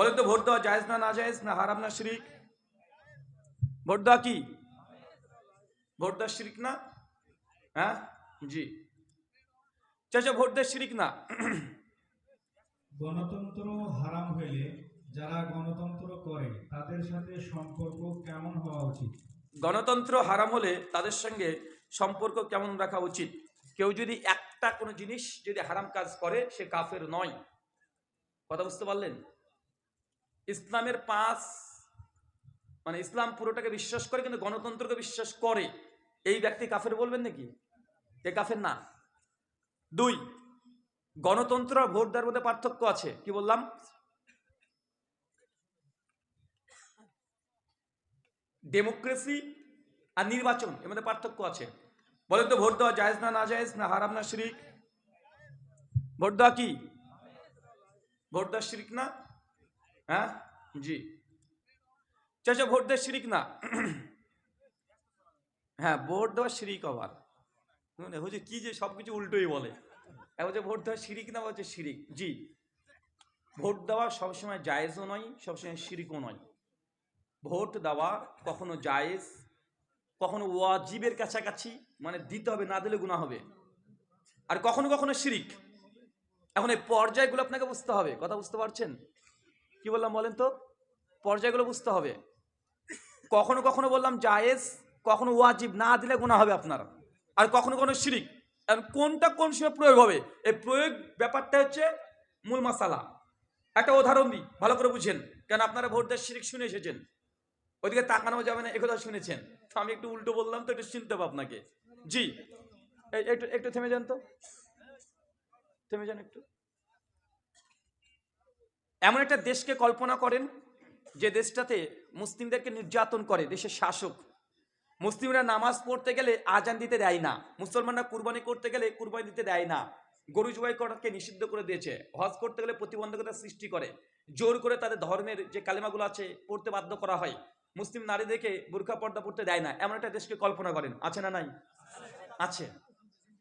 বলেন তো ভোট দেওয়া জায়েজ না না জায়েজ না হারাম না শিরিক। ভোট দেওয়া কি? ভোট দেওয়া শিরিক না? হ্যাঁ? জি। চাচা ভোট দেওয়া শিরিক না? গণতন্ত্র হারাম হইলে যারা গণতন্ত্র করে তাদের সাথে সম্পর্ক কেমন হওয়া উচিত? গণতন্ত্র হারাম হলে তাদের সঙ্গে সম্পর্ক কেমন রাখা উচিত? কেউ যদি একটা কোনো জিনিস যদি হারাম কাজ করে সে কাফের নয়। কথা বুঝতে পারলেন? ইসলামের পাঁচ মানে ইসলাম পুরোটাকে বিশ্বাস করে কিন্তু গণতন্ত্রকে বিশ্বাস করে। এই ব্যক্তি কাফের বলবেন নাকি? এ কাফের না? দুই, গণতন্ত্র আর ভোট দেওয়ার মধ্যে পার্থক্য আছে। কি বললাম? ডেমোক্রেসি আর নির্বাচন, এর মধ্যে পার্থক্য আছে। বলেন তো, ভোট দেওয়া জায়েজ না না জায়েজ, না হারাম না শিরিক? ভোট দেওয়া কি? ভোট দেওয়া শিরিক না? হ্যাঁ? জি। চাচা, ভোট দেওয়া শিরিক না? হ্যাঁ ভোট দেওয়া শিরিক আবার। মানে হচ্ছে কি যে সব কিছু উল্টোই বলে। এক হচ্ছে ভোট দেওয়া শিরিক না হচ্ছে শিরিক। জি। ভোট দেওয়া সবসময় জায়েজও নয়, সবসময় শিরিকও নয়। ভোট দেওয়া কখনো জায়েজ, কখনো ওয়াজিবের কাছাকাছি মানে দিতে হবে, না দিলে গুণা হবে। আর কখনো কখনো শিরিক। এখন এই পর্যায়গুলো আপনাকে বুঝতে হবে। কথা বুঝতে পারছেন? কি বললাম বলেন তো? পর্যায়গুলো বুঝতে হবে। কখনো কখনো বললাম জায়েজ, কখনো ওয়াজিব, না দিলে গুণা হবে আপনার। আর কখনো কখনো শিরিক। এখন কোনটা কোন সময় প্রয়োগ হবে? এই প্রয়োগ ব্যাপারটা হচ্ছে মূল মশালা একটা উদাহরণ দিই, ভালো করে বুঝেন। কেন আপনারা ভোট দেওয়ার শিরিক শুনে এসেছেন? ওইদিকে তাকানো যাবে না একথা শুনেছেন। তো আমি একটু উল্টো বললাম তো, একটু শুনতে হবে আপনাকে। জি একটু একটু থেমে যান তো। থেমে যান একটু। এমন একটা দেশকে কল্পনা করেন যে দেশটাতে মুসলিমদেরকে নির্যাতন করে, দেশের শাসক। মুসলিমরা নামাজ পড়তে গেলে আজান দিতে দেয় না। মুসলমানরা কুরবানি করতে গেলে কুরবানি দিতে দেয় না। গরু জবাই করাকে নিষিদ্ধ করে দিয়েছে। হজ করতে গেলে প্রতিবন্ধকতা সৃষ্টি করে। জোর করে তাদের ধর্মের যে কালেমাগুলো আছে পড়তে বাধ্য করা হয়। মুসলিম নারীদেরকে বুরখা পর্দা পড়তে দেয় না। এমন একটা দেশকে কল্পনা করেন। আছে না নাই? আছে।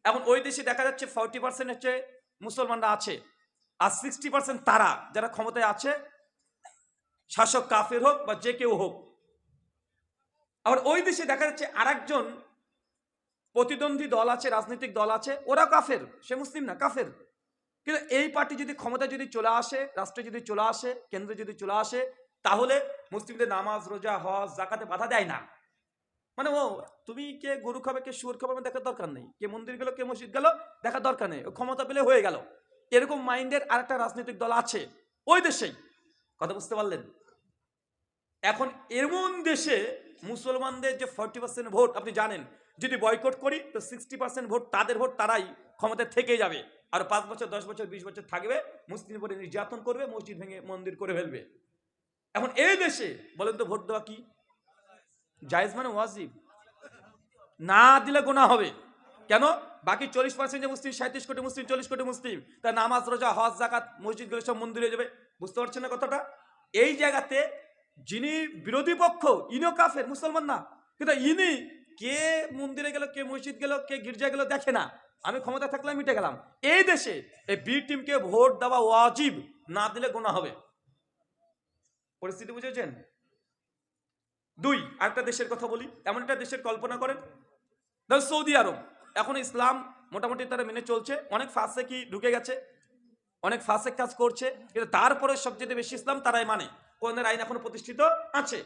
এখন ওই দেশে দেখা যাচ্ছে ফর্টি পার্সেন্ট হচ্ছে মুসলমানরা আছে। আর সিক্সটি পার্সেন্ট তারা, যারা ক্ষমতায় আছে, শাসক কাফের হোক বা যে কেউ হোক। আবার ওই দেশে দেখা যাচ্ছে আরেকজন প্রতিদ্বন্দ্বী দল আছে, রাজনৈতিক দল আছে ওরা কাফের, সে মুসলিম না, কাফের। কিন্তু এই পার্টি যদি ক্ষমতা যদি চলে আসে, রাষ্ট্রে যদি চলে আসে, কেন্দ্রে যদি চলে আসে, তাহলে মুসলিমদের নামাজ, রোজা, হজ জাকাতে বাধা দেয় না। মানে ও, তুমি কে গরু খাবে, কে শুয়োর খাবে দেখার দরকার নেই। কে মন্দির গেল, কে মসজিদ গেল, দেখার দরকার নেই। ও ক্ষমতা পেলে হয়ে গেল। এরকম মাইন্ডের আরেকটা রাজনৈতিক দল আছে। ওই দেশেই। কথা বুঝতে পারলেন? এখন এমন দেশে মুসলমানদের যে ফর্টি পার্সেন্ট ভোট আপনি জানেন, যদি বয়কট করি, তো সিক্সটি পার্সেন্ট ভোট তাদের ভোট তারাই ক্ষমতায় থেকে যাবে। আর পাঁচ বছর, দশ বছর, বিশ বছর থাকবে, মুসলিম উপরে নির্যাতন করবে, মসজিদ ভেঙে মন্দির করে ফেলবে। এখন এই দেশে, বলেন তো ভোট দেওয়া কি? জায়েজ মানে ওয়াজিব? না দিলে গোনা হবে। কেন? বাকি চল্লিশ পার্সেন্ট যে মুসলিম সাঁত্রিশ কোটি মুসলিম, চল্লিশ কোটি মুসলিম, তার নামাজ, রোজা, হজ জাকাত মসজিদগুলো সব মন্দিরে যাবে। বুঝতে পারছেন না কথাটা? এই জায়গাতে যিনি বিরোধী পক্ষ ইনো কাফের, মুসলমান না। কিন্তু ইনি কে মন্দিরে গেল, কে মসজিদ গেল, কে গির্জা গেল দেখে না। আমি ক্ষমতা থাকলে মিটে গেলাম। এই দেশে এই বি টিমকে ভোট দেওয়া ওয়াজিব, না দিলে গোনা হবে। পরিস্থিতি বুঝেছেন? দুই, আরেকটা দেশের কথা বলি। এমন একটা দেশের কল্পনা করেন। সৌদি আরব। এখন ইসলাম মোটামুটি তারা মেনে চলছে। অনেক ফাঁসে কি ঢুকে গেছে, অনেক ফাঁসে কাজ করছে, কিন্তু তারপরে সবচেয়ে বেশি ইসলাম তারাই মানে। কোরআনের আইন এখনও প্রতিষ্ঠিত আছে।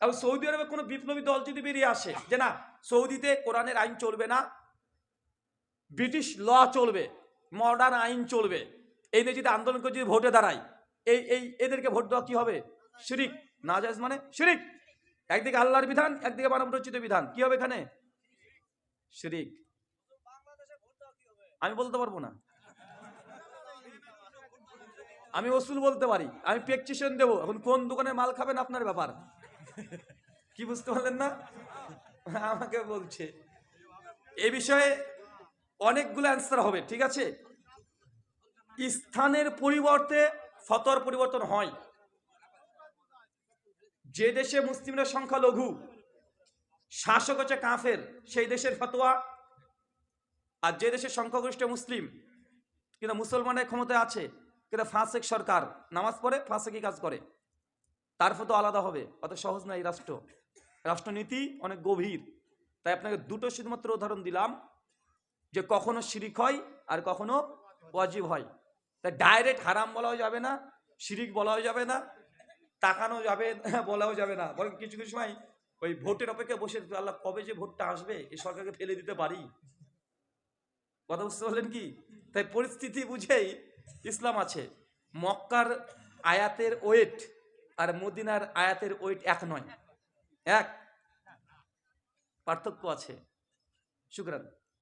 এবং সৌদি আরবে কোনো বিপ্লবী দল যদি বেরিয়ে আসে যে না, সৌদিতে কোরআনের আইন চলবে না, ব্রিটিশ ল চলবে মডার্ন আইন চলবে, এই নিয়ে যদি আন্দোলন করে যদি ভোটে দাঁড়ায়, এই এই, এদেরকে ভোট দেওয়া কি হবে? শিরিক। না জায়েজ মানে শিরিক। একদিকে আল্লাহর বিধান, একদিকে মানব রচিত বিধান। কি হবে এখানে? শিরিক। আমি বলতে পারব না। আমি ওসুল বলতে পারি। আমি প্রেকচিশন দেবো। এখন কোন দোকানে মাল খাবেন আপনার ব্যাপার? কি বুঝতে পারলেন না? আমাকে বলছে। এ বিষয়ে অনেকগুলো অ্যান্সার হবে, ঠিক আছে? স্থানের পরিবর্তে ফতর পরিবর্তন হয়। যে দেশে মুসলিমরা সংখ্যা লঘু, শাসক হচ্ছে কাফের, সেই দেশের ফতোয়া আর যে দেশের সংখ্যাগরিষ্ঠ মুসলিম, কিন্তু মুসলমানের ক্ষমতায় আছে, কিন্তু ফাঁসেক সরকার নামাজ পড়ে ফাঁসেকি কাজ করে, তার তো আলাদা হবে, অত সহজ না এই রাষ্ট্র। রাষ্ট্রনীতি অনেক গভীর, তাই আপনাকে দুটো শুধুমাত্র উদাহরণ দিলাম, যে কখনো শিরিক হয় আর কখনো ওয়াজিব হয়। তাই ডাইরেক্ট হারাম বলাও যাবে না, শিরিক বলাও যাবে না, তাকানো যাবে বলাও যাবে না। বরং কিছু কিছু সময় ওই ভোটের অপেক্ষা বসে আল্লাহ কবে যে ভোটটা আসবে, এই সরকারকে ফেলে দিতে পারি। কথা বুঝতে পারলেন কি? তাই পরিস্থিতি বুঝেই ইসলাম আছে। মক্কার আয়াতের ওয়েট আর মদিনার আয়াতের ওয়েট এক নয়। এক। পার্থক্য আছে। শুক্রান।